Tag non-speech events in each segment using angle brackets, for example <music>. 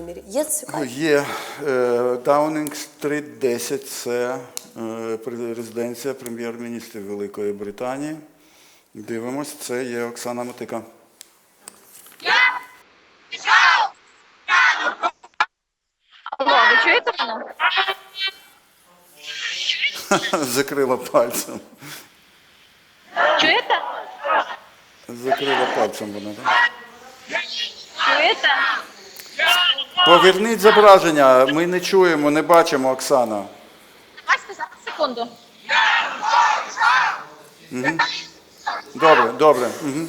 вимірі. Є цікаві? Є е, Даунінг Стріт 10, це е, резиденція прем'єр-міністрів Великої Британії. Дивимось, це є Оксана Мотика. Алло, ви чуєте мене? <laughs> Закрила пальцем. Чуєте? Закрила пальцем вона, так? Чуєте? Поверніть зображення, ми не чуємо, не бачимо Оксана. Бачите, зараз секунду. Добре, добре. Угу.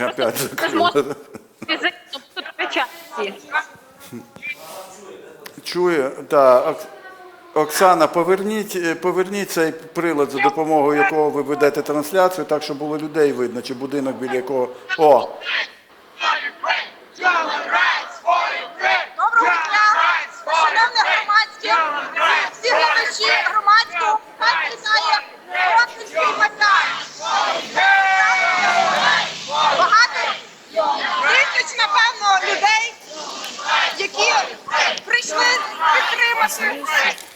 Опять печатці. Так. Оксана, поверніть, е, поверніть цей прилад, за допомогою якого ви ведете трансляцію, так, щоб було людей видно, чи будинок біля якого. О! Тисяч, напевно, людей, які прийшли підтримати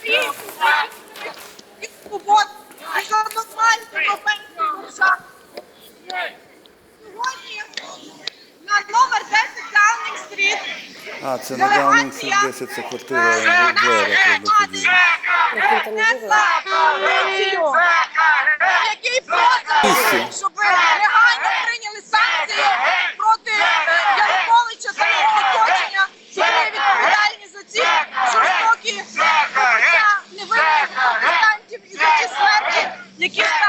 і від свобод, нормальну європейську. Сьогодні на номер 10 Даунінг Стріт А, це на Даунінг Стріт 10, це квартира в Джера, тоді. який просить, щоб негайно прийняли Secure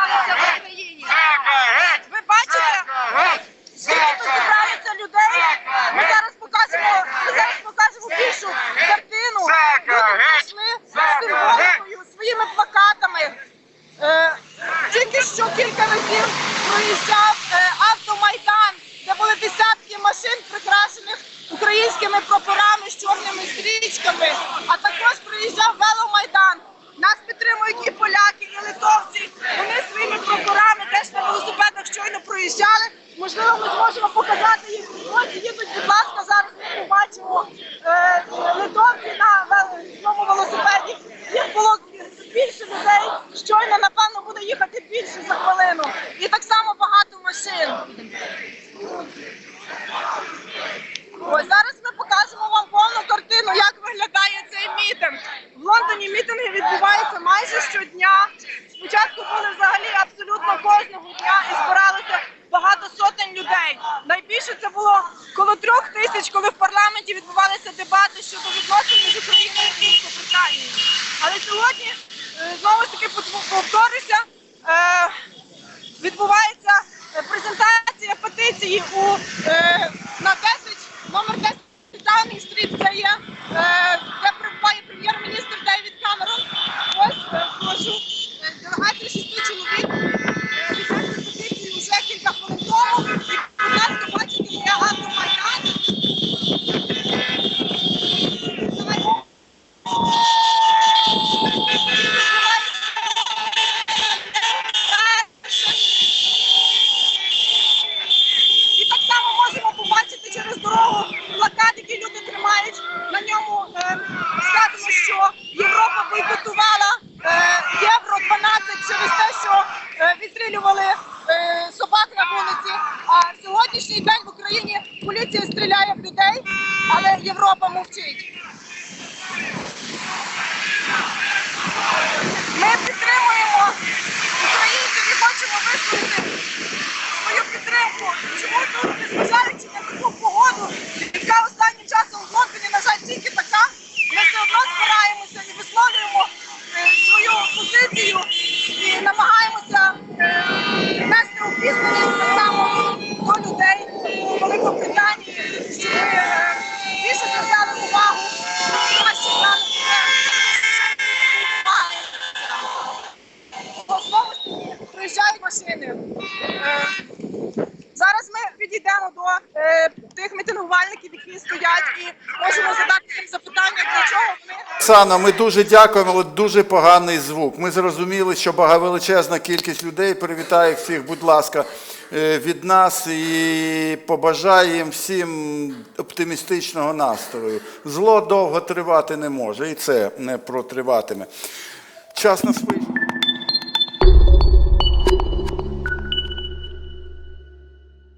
були взагалі абсолютно кожного дня і збиралося багато сотень людей. Найбільше це було коло трьох тисяч, коли в парламенті відбувалися дебати щодо відносин між Україною і Великобританією. Але сьогодні е, знову ж таки пов- повторюся. е, відбувається е, презентація петиції у на 10, номер 10 Даунінг Стріт. Це є де перебуває прем'єр-міністр Thank you. Відстрілювали е, собак на вулиці. А сьогоднішній день в Україні поліція стріляє в людей, але Європа мовчить. Ми підтримуємо українців і хочемо висловити свою підтримку. Чому тут, незважаючи до е, тих мітингувальників, які стоять, і можемо задати їм запитання, для чого вони. Оксана, ми дуже дякуємо, але дуже поганий звук. Ми зрозуміли, що величезна кількість людей. Привітаю всіх, будь ласка. е, від нас і побажаємо всім оптимістичного настрою. Зло довго тривати не може, і це не протриватиме. Час на свої.